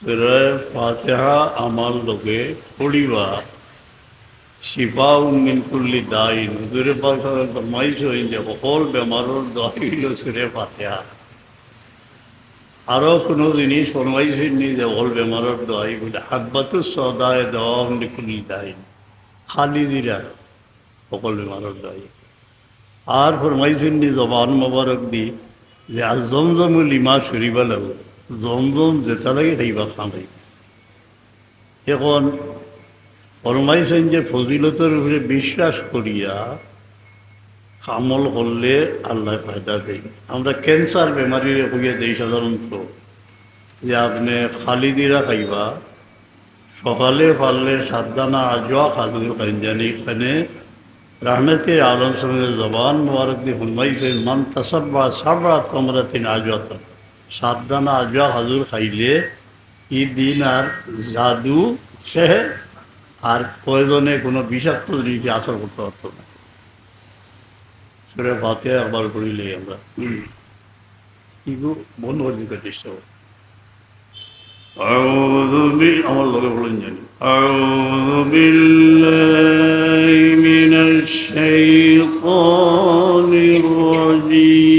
সুরায় ফাতেহা আমার লোকে উমিন কুল্লি দাইন হুজুরে পাক ফরমাইশ হইন যে বেমারের দোয়াই হইল সুরে ফাতেহা আরও কোনো জিনিস ফরমাইশ হইনি যে সকল বেমারের দোয়াই বলে সদায় দেওয়া দাইন খালি দিরা সকল বেমারের দোয়াই আর ফরমাইশ হইনি জবান মোবারক দি যে আজ জমজম লিমা সরিবা জমজম যেটা লাগে খাইবা খামাই এখন ফরমাইছেন যে ফজিলতের উপরে বিশ্বাস করিয়া আমল করলে আল্লাহ ফায়দা দেয়। আমরা ক্যান্সার বেমারি হইয়া দেই সাধারণত। যে আপনি খালি দিরা খাইবা, সকালে পারলে সাবধানা আজোয়া খাদুর খাইন, জানি এখানে রাহমেতে আলম সঙ্গে জবান মোবারক দিয়ে ফরমাইছেন মান তাসাব্বা সাবরা কমরাতিন আজওয়াত সাবধানা আজোয়া খাজুর খাইলে ই দিন আর জাদু সেহের আর প্রয়োজনে কোনো বিষাক্ত জিনিস আসর করতে পারতো না সেটা ভাতে একবার করিলে আমরা এগুলো বন্ধ করে দিতে চেষ্টা করি أعوذ بال- আমার লগে বলেন জানি أعوذ بالله من الشيطان الرجيم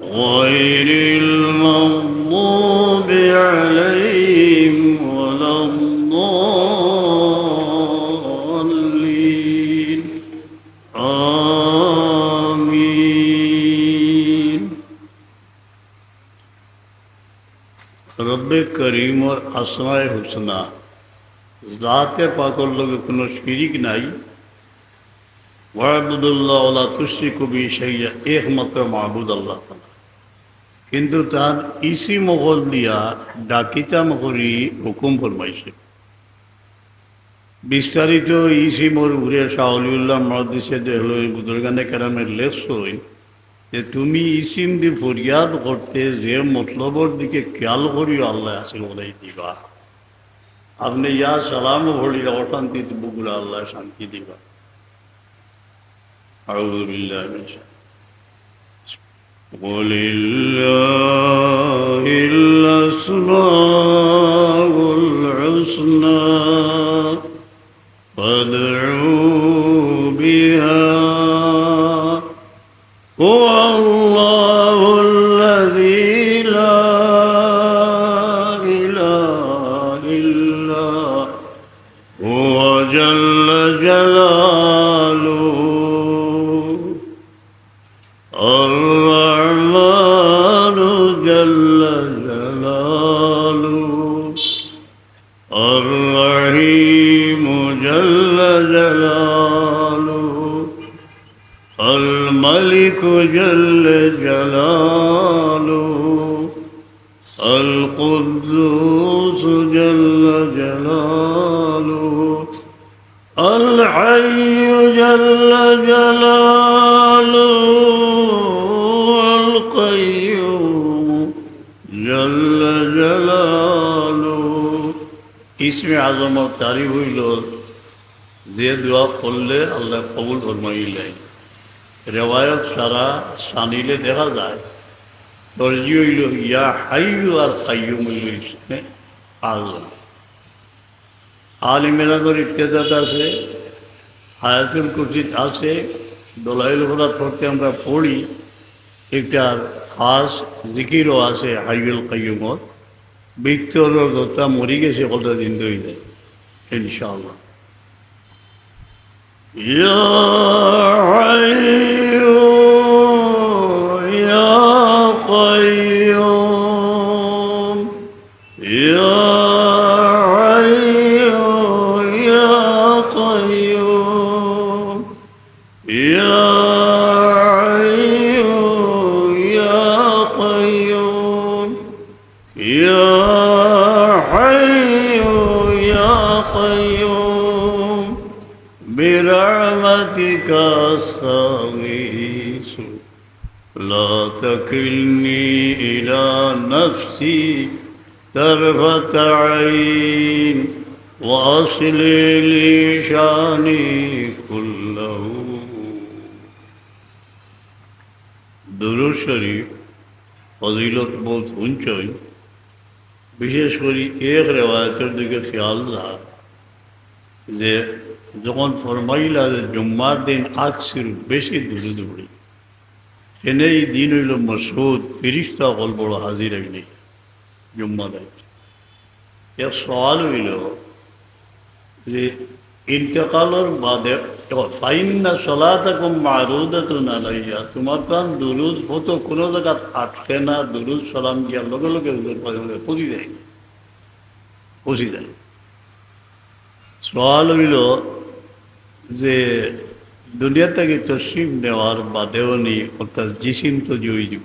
غير المغضوب عليهم ولا الضالين. آمين. رب کریم اور اسماء حسنہ، ذات پاک اللہ کے کنوشگیری کی نائی একমাত্র মাহবুদ আল্লাহ কিন্তু তার ইসি মগল দিয়া ডাকিতা মকরি হুকুম ফরমাইছে। বিস্তারিত ইসি মোর উড়ে শাহলিউল্লাহ মহাদিসে বুদুরগানে কেরামের লেখ হই যে তুমি ইসিম দি ফরিয়াদ করতে যে মতলবর দিকে খেয়াল করিও আল্লাহ আসিল বলাই দিবা। আপনি ইয়া সালাম ভরিয়া অশান্তি বুকুলা আল্লাহ শান্তি দিবা। أعوذ بالله من الشيطان ولله الأسماء الحسنى. فادعوا الرحيم جل جلاله الملك جل جلاله القدوس جل جلاله الحي جل جلاله القيوم ইসমে আজমত তারিফ হইল যে দোয়া করলে আল্লাহ কবুল ফরমাইলেন। রেওয়ায়ত সারা সানিলে দেখা যায়, দর্জি হইল, ইয়া হাইয়ু আর কাইয়ুম হইল ইসমে আজম আলিমেরাগর ইত্যাদাত আছে, হায়াতুল কুরসিত আছে, দোলাইল ঘোড়া পড়তে আমরা পড়ি একটা খাস জিকিরও আছে হাইউল কাইয়ুমত। ব্যক্তির দত্তা মরি গেছে কটা দিন ধরে যায়। ইনশাআল্লাহ। يا برحمتك استغيث لا تكلني إلى نفسي طرفة عين وأصل لي شاني كله দুরুদ শরীফ ফজিলত বহুত উঞ্চই বিশেষ করে এক রেওয়ায়তের দিকে খেয়াল রাখ যে যখন ফরমাইলা যে জুম্মার দিন আকসির বেশি দূরে দৌড়ি সেনে এই দিন হইল মসুদ ফিরিস্তা হল বড় হাজির হইনি জুম্মা দেয় এর সওয়াল হইল যে ইন্তেকালর বাদে, ফাইন্না সলাতাকুম মারুদাতুন আলাইয়া তোমার কান দুরুদ ফটো কোনো জায়গা আটকে না, দুরুদ সালাম গিয়া লগে লগে পৌঁছে যায়। পৌঁছে যায়। সওয়াল হইল যে দুনিয়া থেকে তসিম নেওয়ার বাদেও নেই অর্থাৎ জিসিম তো জয়ী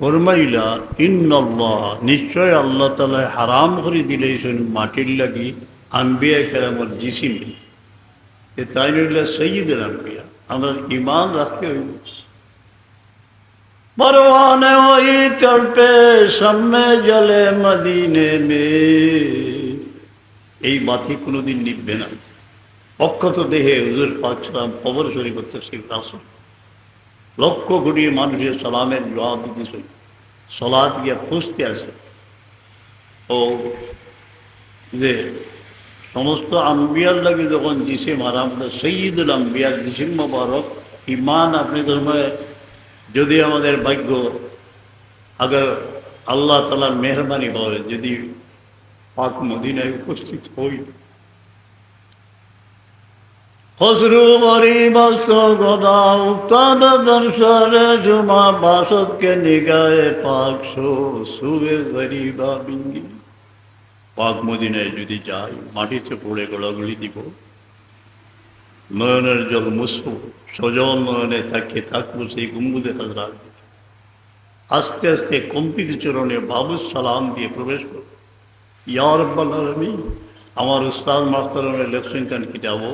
ফরমাইলা ইন্নল্লাহ নিশ্চয় আল্লাহ তালা হারাম করে দিলে শুন মাটির লাগি আম্বিয়া কেরামর জিসিম এ তাই নইলা সৈয়দের আম্বিয়া আমরা ইমান রাখতে হইব परवाने वही तड़पे सम्मे जले मदीने में এই বাতি কোনোদিন নিববে না অক্ষত দেহে হুজুর পাচ্ছিলাম কবর শরীফ করতে রাসুল। লক্ষ কোটি মানুষের সালামের জবাব দিতেছে সলাদ গিয়া খুঁজতে আছে। ও যে সমস্ত আম্বিয়ার লাগে যখন জিসিম আরাম সৈয়দুল আম্বিয়ার জিসিম মোবারক ইমান আপনি ধর্মে যদি আমাদের ভাগ্য, আগর আল্লাহ তালার মেহরবানি হয়, যদি পাক মদিনায় উপস্থিত হই খসরু গরিবস্ত গদা, উত্তাদ দর্শনে জুমা বাসতকে নিগায়ে পাক সুবে গরিবা বিঙ্গি পাক মদিনায় যদি যাই, মাটিতে পড়ে গোলাগুলি দিব। নয়নের জল মুসবো সজন নয়নে থাকে, থাকব সেই গুম্বুদে হাজরা আস্তে আস্তে কম্পিত চরণে বাবু সালাম দিয়ে প্রবেশ করব ইয়ার আমি আমার উস্তাদ লেখছেন কেন কিতাবও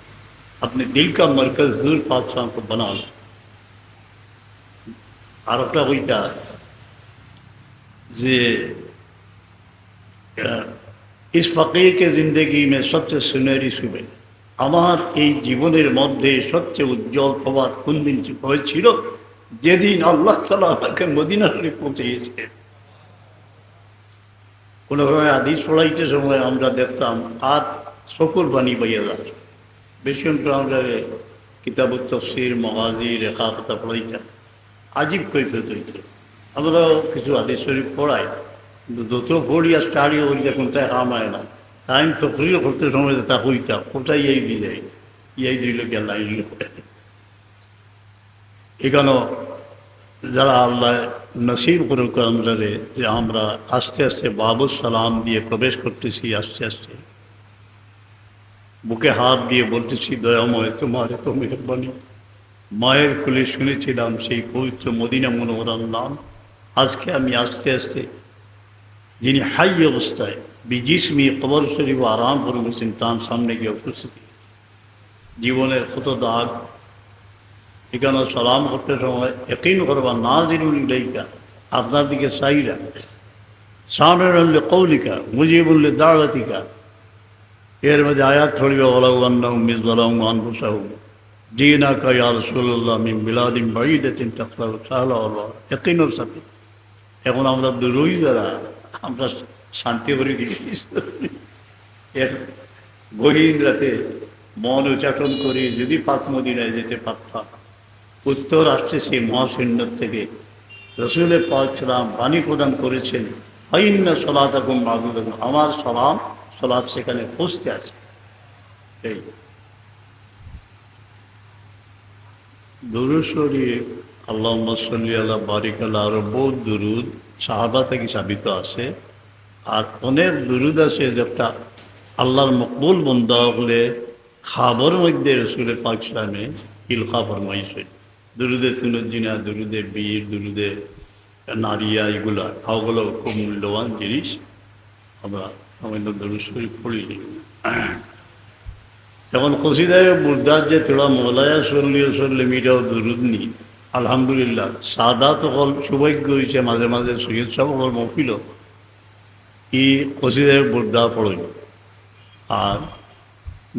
अपने दिल का मरकज दूर पाकिस्तान को बना लो আর একটা ওইটা যে আহ, ইস ফকির কে জিন্দগি মে সবচেয়ে সুনেরি সুবে আমার এই জীবনের মধ্যে সবচেয়ে উজ্জ্বল প্রবাদ কোন দিন হয়েছিল যেদিন আল্লাহ তালা আমাকে মদিনা শরীফ পৌঁছেছে কোনো সময় আদি ছড়াইতে সময় আমরা দেখতাম হাত শকুর বাণী বাইয়া যার বেশি অংশ আমরা কিতাব তফসির মহাজি রেখা কথা পড়াইতাম আজীব কৈফিয়ত হইতে আমরাও কিছু আদি শরীফ পড়াই কিন্তু যত পড়িয়া স্টাডি দেখুন তাই আমায় না। টাইম তো করতে সময় তা হইতা, কোথায় এই দিয়ে যায় এই দিল গেল এখানেও যারা আল্লাহ নসিব করুক আমরা যে আমরা আস্তে আস্তে বাবু সালাম দিয়ে প্রবেশ করতেছি, আস্তে আস্তে। বুকে হাত দিয়ে বলতেছি, দয়াময়, তোমার এত মেহরবানি। মায়ের খুলে শুনেছিলাম সেই পবিত্র মদিনা মনোহরার নাম। আজকে আমি আস্তে আস্তে, যিনি হাই অবস্থায় বিজিসমি কবর শরীফ আরাম করে গেছেন তার সামনে গিয়ে উপস্থিতি। জীবনের কত দাগ। এখানে সালাম করতে সময় একই করবা না জিরুন লেখা আপনার দিকে চাইরা সামের কৌলিকা মুজিবুল্লি দাওয়াতিকা এর মধ্যে আয়াত ছড়িবে ওলাউন্নাহ মিজলাম আনফুসাহুম। জিনা কা ইয়া রাসূলুল্লাহ মিন বিলাদিন বাঈদাতিন তাকরাউ তাআলা আল্লাহ ইয়াকিনুর এখন আমরা দূরই যারা, আমরা শান্তি করে দিয়েছি এক গহীন রাতে মন উচ্চাটন করে, যদি পাক যেতে পারতাম। উত্তর আসছে সেই মহাসৈন্য থেকে। রসুলে পাকরাম বাণী প্রদান করেছেন, ফাইন্না সলাত এবং আমার সালাম সলাদ সেখানে পৌঁছতে আছে। এই আল্লাহ আল্লাহ বারিক আল্লাহ দুরুদ সাহাবা থেকে সাবিত আছে। আর অনেক দুরুদ আছে যেটা আল্লাহর মকবুল হলে খাবর মধ্যে রসুলের পাক ইলখা ফরমাইছে দুরুদে তুলজিনা দুরুদে বীর, দুরুদে নারিয়া, এগুলা ওগুলো খুব মূল্যবান জিনিস। আমরা সামান্য দরুদ শরীফ পড়ি যেমন কসিদায় বুর্দার যে তোরা মলায়া চল্লিয়ে চল্লি মিটাও দুরুদ নি আলহামদুলিল্লাহ সাদা তো হল সৌভাগ্য হয়েছে মাঝে মাঝে সৈয়দ সাহেব হল মফিল ই কসিদায় বুর্দা পড়ই আর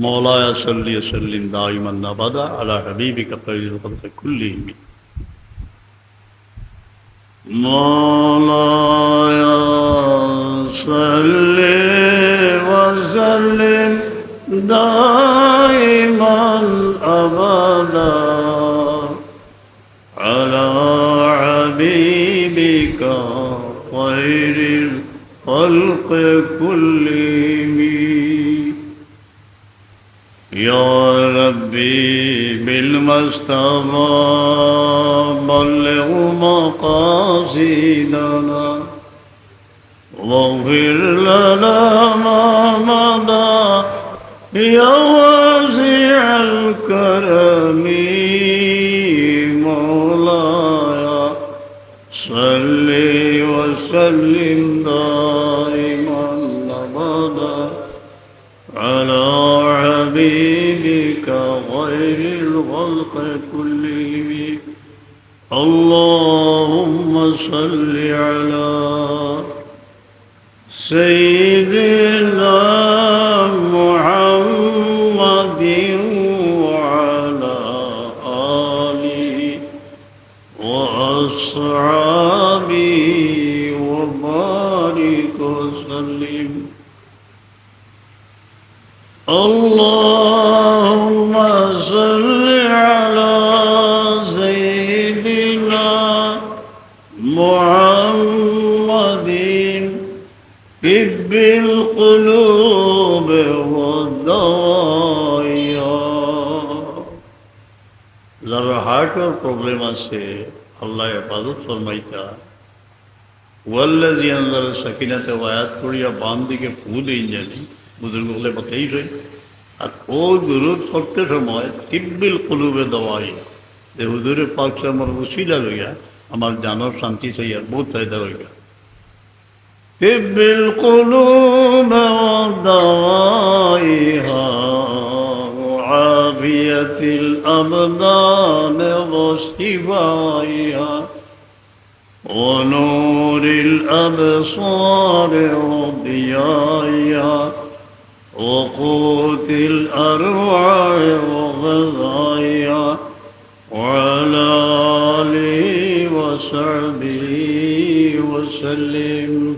মৌলায়া সল্লিয়ে সল্লিম দা ইমান নাবাদা আলা হাবিবিকা ফরিদুল খলকে কুল্লিহিম مولاي صل وسلم دائما أبدا على حبيبك خير الخلق كلهم. يا ربي بالمصطفى بلغ مقاصدنا. واغفر لنا ما مضى يا واسع الكرم مولاي. صل وسلم دائما أبدا على حبيبك غير الخلق كلهم. اللهم صل على سيدنا محمد وعلى آله وأصحابه وبارك وسلم. اللهم হার্টের প্রবলেম আছে, আল্লাহ হেফাজত ফরমাইতা। ওয়াল্লাজি আন্দার সাকিনাতে ওয়ায়াত করিয়া বাম দিকে ফু দিন জানি, বুজুর্গ হলে কথাই সই আর ও দুরুদ করতে সময় তিব্বিল কলুবে দেওয়াই। যে হুজুরে পাকছে আমার উশিলা লইয়া, আমার জানর শান্তি চাইয়া বহুত ফায়দা হইয়া তিব্বিল কলুবে দেওয়াই হা عافية الأبدان وشفائها ونور الأبصار وضيائها وقوت الأرواح وغذائها وعلى آله وصحبه وسلم.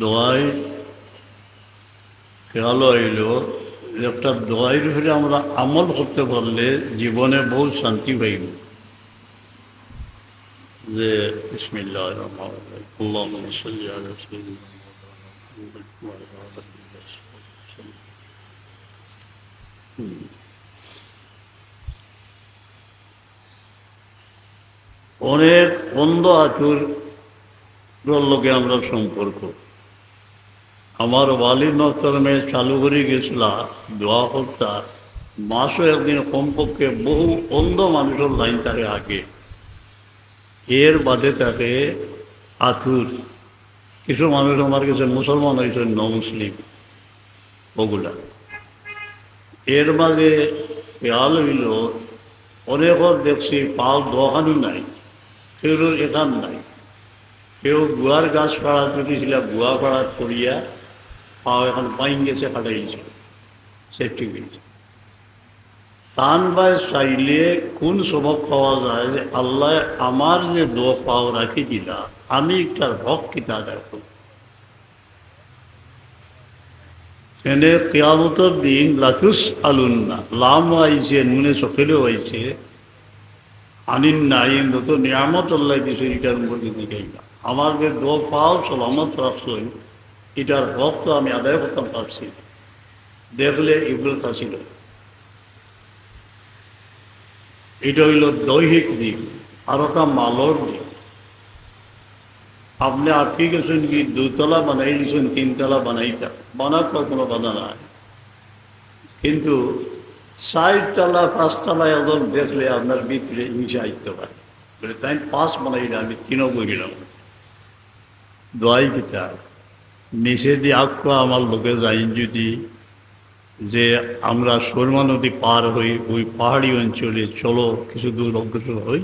دعائي খেয়াল হইল একটা দোয়াইয়ের উপরে আমরা আমল করতে পারলে জীবনে বহু শান্তি পাইব। যে। অনেক বন্ধ আচুর লোকে আমরা সম্পর্ক আমার ওয়ালিদ মহতরমে চালু করে গেছিলা, দোয়া করতা। মাসও একদিন কমপক্ষে বহু অন্ধ মানুষের লাইন থাকে আগে। এর বাদে থাকে আথুর কিছু মানুষ আমার কাছে মুসলমান হয়েছে ন মুসলিম ওগুলা। এর মাঝে খেয়াল হইল অনেকর দেখছি পাল দোকানই নাই, কেউ এখান নাই। কেউ গুয়ার গাছ পাড়া তুলেছিল গুয়া পাড়া করিয়া পাও এখন পাইন গেছে ফাটাইছে সেফটি বাই চাইলে কোন স্বভাব পাওয়া যায় যে আল্লাহ আমার যে দো পাও রাখি দিলা, আমি একটার হক কিতা করব সেনে কেয়ামতর দিন লাতুস আলুন্না, লাম আইছে, নুনে সকেলেও আইছে আনিন নাইন তো নিয়ামত আল্লাহ দিছে এটার আমার যে দো পাও, সলামত রাখছই এটার হক তো আমি আদায় করতাম পারছি। দেখলে এগুলো তা ছিল। এটা হইল দৈহিক দিক, আর ওটা মালর দিক। আপনি আটকে গেছেন কি, দুতলা বানাই দিয়েছেন তিনতলা বানাইতা বানার পর কোনো বাধা নাই। কিন্তু চারতলা পাঁচতলায় ওদের দেখলে আপনার ভিতরে হিংসা আসতে পারে। তাই পাঁচ বানাইলে আমি তিনও বলিলাম দোয়াই কিতা নিচে দিয়ে আঁকা আমার লোকে যাই যদি যে আমরা সুরমা নদী পার হই, ওই পাহাড়ি অঞ্চলে চলো, কিছু দূর অগ্রসর হই।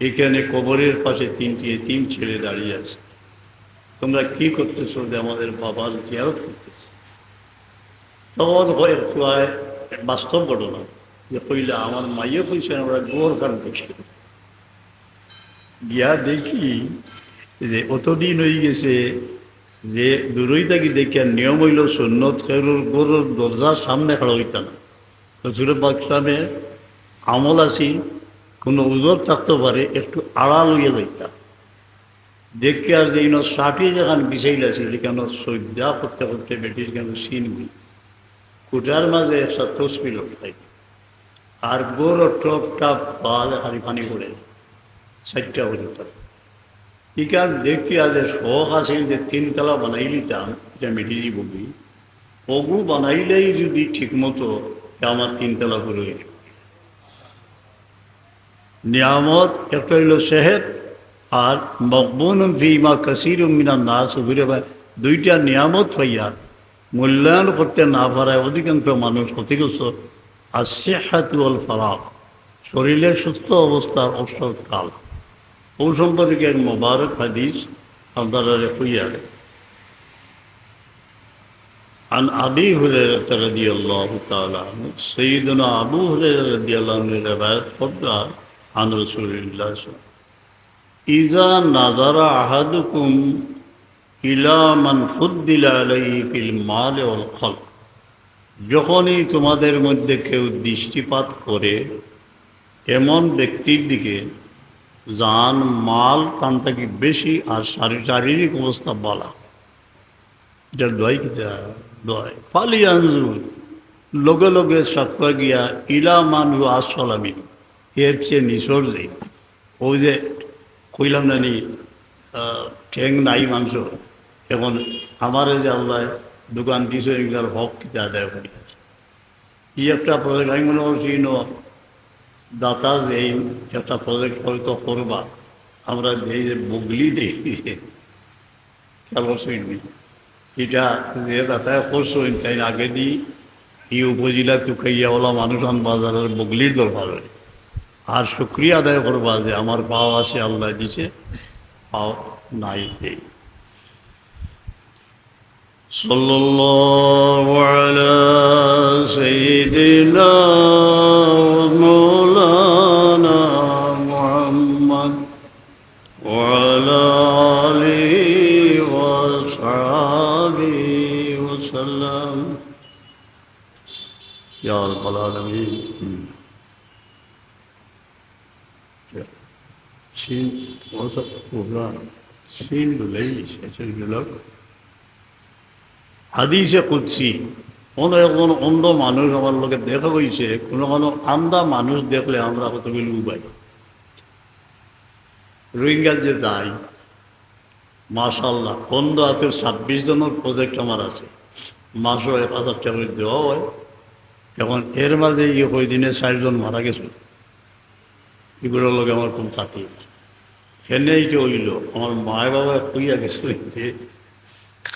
এখানে কবরের পাশে তিনটি তিন ছেলে দাঁড়িয়ে আছে। তোমরা কি করতেছো যে আমাদের বাবার জিয়ারত করতেছে? তখন হয় হয় বাস্তব ঘটনা যে কইলে আমার মাইয়ে কইছে, আমরা গোর খান দেখি গিয়া দেখি যে অতদিন হয়ে গেছে যে দূরই থাকি দেখিয়া নিয়ম হইল সন্ন্যত খেরুর গরুর দরজার সামনে খাড়া হইতা না। সুরে বাক্সামে আমল আছি কোনো উজর থাকতে পারে, একটু আড়াল হইয়া যাইতাম দেখে আর যে ইনো ষাটি যেখান বিছাইল আছে কেন সৈদ্যা করতে করতে বেটির কেন সিনবি কুটার মাঝে একটা তসবি লোকটাই আর গোর টপ টাপ পাল হারি পানি করে, চারটা হইতাম ইকান দেখি আজ শখ আছে যে তিনতলা বানাই নিতাম এটা মেডিজি বলি অগু বানাইলেই যদি ঠিক মতো আমার তিনতলা করে নিয়ামত, একটা হইল শেহের আর মকবুন ফিমা কাসির মিনা ঘুরে বেড়ায় দুইটা নিয়ামত হইয়া মূল্যায়ন করতে না পারায় অধিকাংশ মানুষ ক্ষতিগ্রস্ত। আর শেহাতুল ফরাক শরীরের সুস্থ অবস্থার অবসর কাল ও সম্পর্কে এক মোবারক হাদিস আপনারা হইয়া عن أبي هريرة رضي الله تعالى عنه سيدنا أبو هريرة رضي الله عنه رواية قبل عن رسول الله صلى الله عليه وسلم إذا نظر أحدكم إلى من فضل عليه في المال والخلق যখনই তোমাদের মধ্যে কেউ দৃষ্টিপাত করে এমন ব্যক্তির দিকে যান মাল তান থেকে বেশি আর শারী- শারীরিক অবস্থা বলা। এটা দোয়াই কিতা দোয়াই। ফালি আনজুর। লগে লগে সাক্কা গিয়া ইলা মানু আসলামি এর চেয়ে নিসর যে। ওই যে কইলাম আহ, ঠেং নাই মাংস। এখন আমার যে আল্লাহ দোকান দিছে এগুলার হক কিতা আদায় করি একটা প্রজেক্ট আমি মনে করছি দাতা যে এই একটা প্রজেক্ট হয়তো করবা, আমরা এই যে বুগলি দেখি খেয়াল এটা যে দাতায় করছ, তাই আগে দি, এই উপজেলা তুকাইয়াওয়ালা মানুষ বাজারের বগলির দরকার। আর শুক্রিয়া আদায় করবা যে আমার পাও আছে আল্লাহ দিছে, পাও নাই দেই صلى الله على سيدنا ومولانا محمد وعلى آله وصحبه وسلم. يا رب العالمين. شين وصف وفلان. شين بلعيش أشد لك. হাদিসে কুদসি, কোনো এখন অন্ধ মানুষ আমার লোকে দেখা হয়েছে কোনো কোনো আন্দা মানুষ দেখলে আমরা কতগুলি উপায় রোহিঙ্গার যে দায় মাশাল্লাহ পনেরো হাতের ছাব্বিশ জনের প্রজেক্ট আমার আছে। মাসও এক হাজার টাকা দেওয়া হয়। এখন এর মাঝে ইয়ে ওই দিনে চারজন মারা গেছে। এগুলোর লোক আমার খুব খাতির। কেনে এইটা হইল, আমার মায় বাবা কইয়া গেছে যে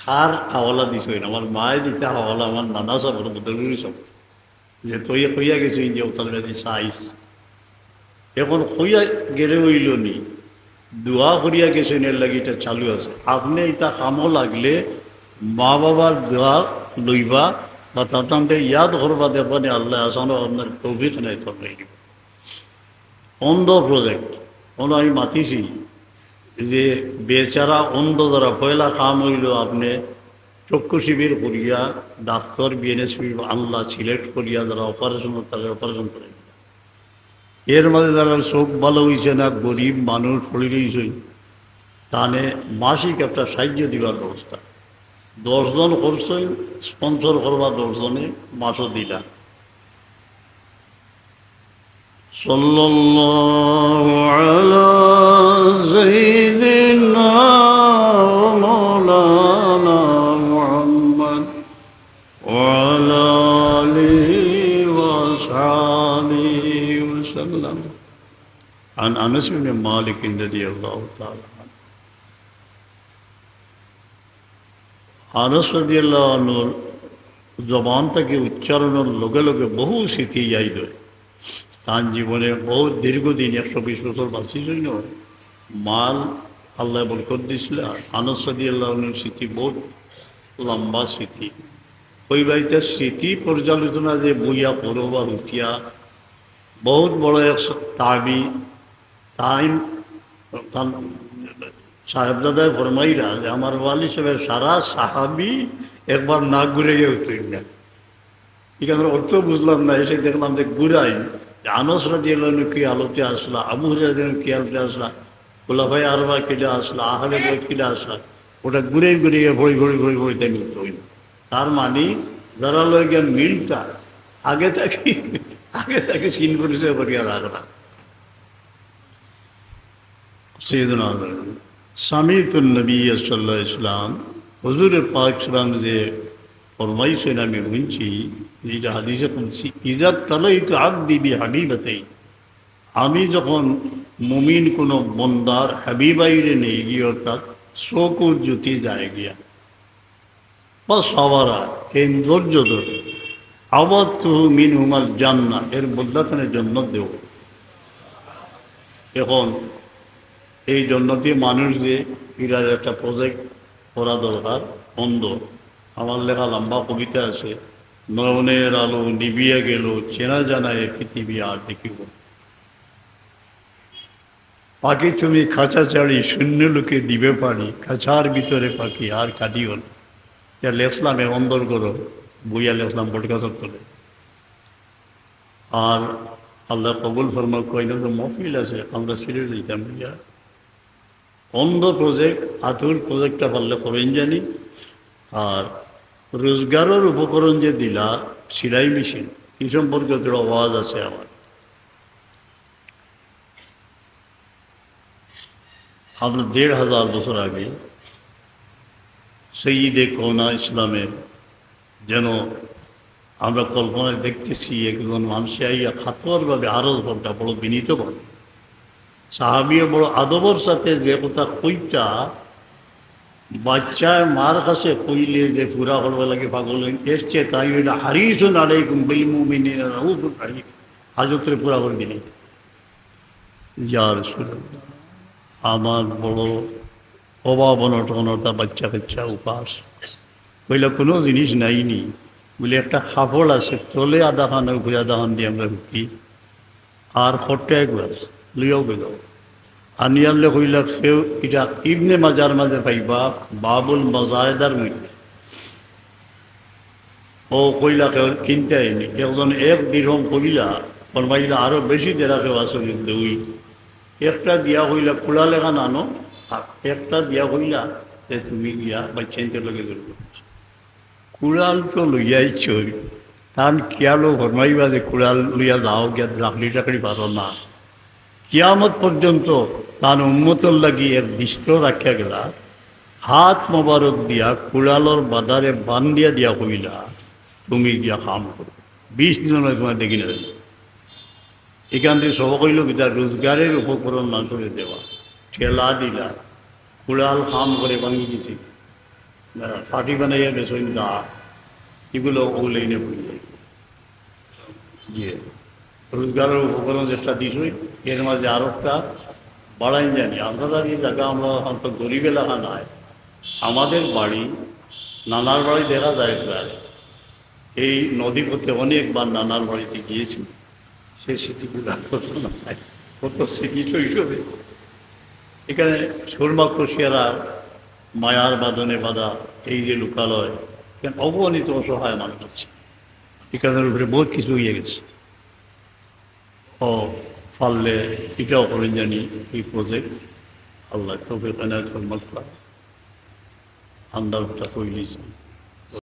খার হাওয়ালা দিছ, আমার মায়ে দিতে হাওয়ালা আমার নানা সব বদলুরি সব যে তৈয়া কইয়া গেছে যে ওতাল বেদি সাইজ এখন কইয়া গেলে হইল নি, দোয়া করিয়া গেছেন এর লাগে এটা চালু আছে। আপনি এটা কামও লাগলে মা বাবার দোয়া লইবা বা তার তাতে ইয়াদ করবা, দেখবানি আল্লাহ আসানো আপনার তৌফিক নাই তো অন্ধ প্রজেক্ট কোনো আমি মাতিছি। যে বেচারা অন্ধ দ্বারা পয়লা কাম হইল আপনি চক্ষু শিবির করিয়া, ডাক্তার বিএনএসপি আল্লাহ সিলেক্ট করিয়া যারা অপারেশন তাদের অপারেশন করে এর মাঝে যারা চোখ ভালো হয়েছে না, গরিব মানুষ পড়ে রয়েছে তানে মাসিক একটা সাহায্য দিবার ব্যবস্থা। দশজন করছেন স্পন্সর করবার দশজনে মাসও দিলা صلى الله على سيدنا ومولانا محمد وعلى آله وأصحابه وسلم. عن أنس بن مالك رضي الله تعالى آنس رضی اللہ عنہ زبان تک اچارن اور لگے لگے بہو سی تھی جائی دوئے তার জীবনে বহু দীর্ঘদিন একশো বিশ বছর না মাল আল্লাহ বরকত দিছিল আনস রাদিয়াল্লাহু স্মৃতি বহুত লম্বা স্মৃতি। ওই বাড়িতে স্মৃতি পর্যালোচনা যে বইয়া পড়ো বা উঠিয়া, বহুত বড় এক তাবি টাইম সাহেবদাদায় ফরমাইরা যে আমার ওয়ালি সাহেব সারা সাহাবি একবার না ঘুরে গিয়ে উঠলেন। না এখানে অর্থ বুঝলাম না, এসে দেখলাম যে ঘুরাই। আনস রাজিয়াল কি আলোতে আসলা, আবু রাজিয়াল কি আলোতে আসলা গোলাভাই আরবা কিলে আসলা, আহলে কিলে আসলা, ওটা ঘুরে ঘুরে গিয়ে ভরি ভরি ভরি ভরি তাই মিলতে হইল তার মানে যারা লয় গিয়ে মিলটা আগে তাকে আগে তাকে চিন করেছে করিয়া রাখলা সৈয়দনা সামিতুল নবী সাল্লাহ ইসলাম হজুর পাক সালাম যে ফরমাইছেন আমি শুনছি যেটা হাদিসে শুনছি ইজাব তালাই তো আগ দিবি হাবিবাতেই আমি যখন মুমিন কোনো বন্দার হাবিবাইরে নেই গিয়ে অর্থাৎ শকুর জ্যোতি যায় গিয়া, বা সবারা এই ধরে আবার মিন হুমাল জান্না এর বদলাখানে জন্য দেব। এখন এই জন্য দিয়ে মানুষ যে ইরার একটা প্রজেক্ট করা দরকার বন্ধ আমার লেখা লম্বা কবিতা আছে নয়নের আলো নিবিয়ে গেল, চেনা জানায় পৃথিবী আর দেখিব পাখি তুমি খাঁচা চাড়ি শূন্য লোকে দিবে পারি খাঁচার ভিতরে পাখি আর কাটিও না। যা লেখলাম এ অন্দর করো, বইয়া লেখলাম বটগাছর করে আর আল্লাহ কবুল ফরমা কইলে তো মফিল আছে, আমরা সিরিয়াল দিতাম ইয়া অন্ধ প্রজেক্ট আতুর প্রজেক্টটা পারলে করেন জানি। আর রোজগারের উপকরণ যে দিলা, সিলাই মেশিন, এই সম্পর্কে তোর আওয়াজ আছে আমার। আমরা দেড় হাজার বছর আগে সঈদে কোনা ইসলামের যেন আমরা কল্পনায় দেখতেছি, একজন মানুষ আইয়া খাতোয়ারভাবে আরও ঘণ্টা বড় বিনীত করে। সাহাবিও বড় আদবর সাথে যে কথা কইতা বাচ্চায় মার কাছে কইলে যে পুরা করবে লাগে পাগল এসছে তাই ওইটা হারিয়েছেন আলাইকুম বিল মুমিনিন হাজতরে পুরা করে দিলেন। যার আমার বড় অভাব অনটনতা বাচ্চা কাচ্চা উপাস। কইলে, কোনো জিনিস নাইনি বলে, একটা খাপড় আছে, তলে আধা খান ঘুরে আধা খান দিয়ে আমরা ঢুকি। আর খরটা এক লইয়াও আনিয়ালে কইলা সেও এটা ইবনে মাজার মাঝে পাইবা, বাবুল মজায়দার মধ্যে। ও কইলা কেউ কিনতে আইনি, একজন এক দীর্ঘম কইলা ফরমাইলা, আরও বেশি দেরা কেউ আসলে দুই একটা দিয়া হইলা খোলা লেখা নানো, আর একটা দিয়া হইলা যে তুমি গিয়া বাচ্চাইতে লগে ধরবো কুড়াল তো লইয়াই চই, তান কিয়ালো ফরমাইবা যে কুড়াল লইয়া যাও, গিয়া লাকড়ি টাকড়ি পারো না। কিয়ামত পর্যন্ত তার উন্মতর লাগি এর দৃষ্ট রাখিয়া গেলা। হাত মোবারক দিয়া, কুড়ালর বাদারে বান দিয়া দিয়া হইলা তুমি গিয়া কাম করো। বিশ দিনের তোমার দেখি না এখান থেকে সব কইল কিতা রোজগারের উপকরণ না করে দেওয়া ঠেলা দিলা। কুড়াল কাম করে ভাঙি গেছি ফাটি বানাইয়া বেসইন দা এগুলো ওগুলোই ভুলে যাই যে রোজগারের উপকরণ চেষ্টা দিছই এর মাঝে একটা বাড়াই জানি। আমরা এই জায়গা আমরা হয়তো গরিব এলাকা নয় আমাদের বাড়ি নানার বাড়ি দেখা যায় প্রায়। এই নদী পথে অনেকবার নানার বাড়িতে গিয়েছি। সেই স্মৃতিগুলো কত নাই। কত স্মৃতি শৈশবে এখানে সুরমা খুশিয়ারা মায়ার বাদনে বাঁধা এই যে লোকালয়, এখানে অবমানিত অসহায় মানুষ আছে। এখানের উপরে বহুত কিছু হয়ে গেছে। পারলে টিকাও করেন জানি এই প্রজেক্ট আল্লাহ তবে এখানে মাত্রা আন্দাজটা কইলিছি